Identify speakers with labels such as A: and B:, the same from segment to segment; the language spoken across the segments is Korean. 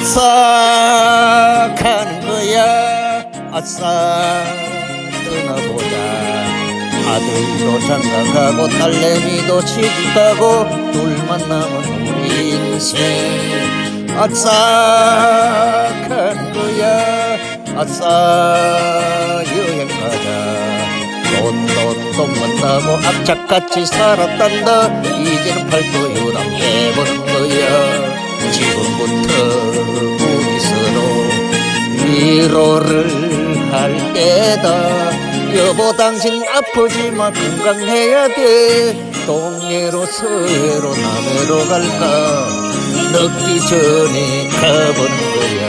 A: 아싸 가는 거야. 아싸 떠나보자 아들도 장가가고 딸내미도 시집가고 둘만 남은 우리 인생. 아싸 가는 거야. 아싸 여행 가자. 돈돈돈 만나고 악착같이 살았단다. 이제는 팔도 유람해보는 거야. 위로를 할 때다. 여보 당신 아프지만 건강해야 돼. 동해로 서해로 남해로 갈까? 늦기 전에 가보는 거야.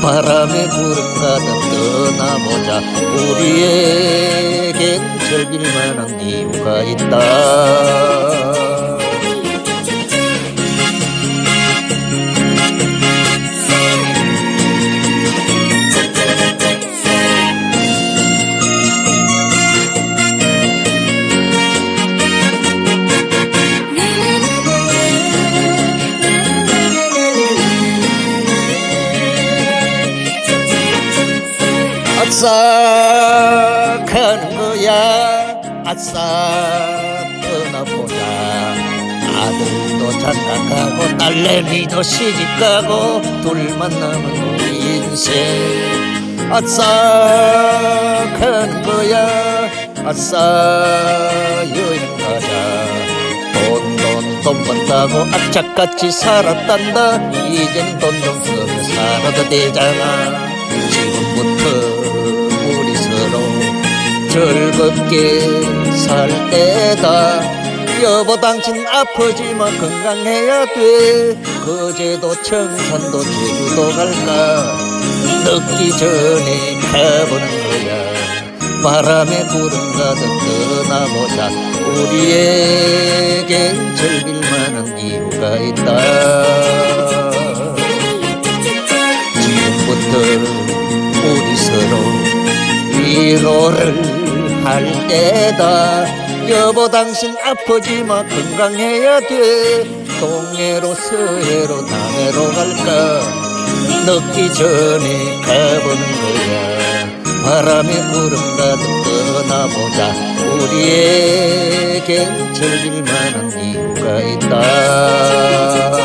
A: 바람에 구름 가득 떠나보자. 우리에겐 즐길 만한 이유가 있다 아싸 가는 거야. 아싸 떠나보자 아들도 장가가고 딸내미도 시집가고 둘만 남은 우리 인생. 아싸 가는 거야. 아싸 여행 가자. 돈돈 돈 번다고 악착같이 살았단다. 이젠 돈 좀 쓰면 살아도 되잖아. 지금부터 즐겁게 살 때다. 여보 당신 아프지만 건강해야 돼. 거제도 청산도 제주도 갈까? 늦기 전에 가보는 거야. 바람에 구름 가득 떠나보자. 우리에겐 즐길 만한 이유가 있다 위로를 할 때다. 여보 당신 아프지만 건강해야 돼. 동해로 서해로 남해로 갈까? 늦기 전에 가보는 거야. 바람에 구름 가득 떠나보자. 우리에겐 즐길 만한 이유가 있다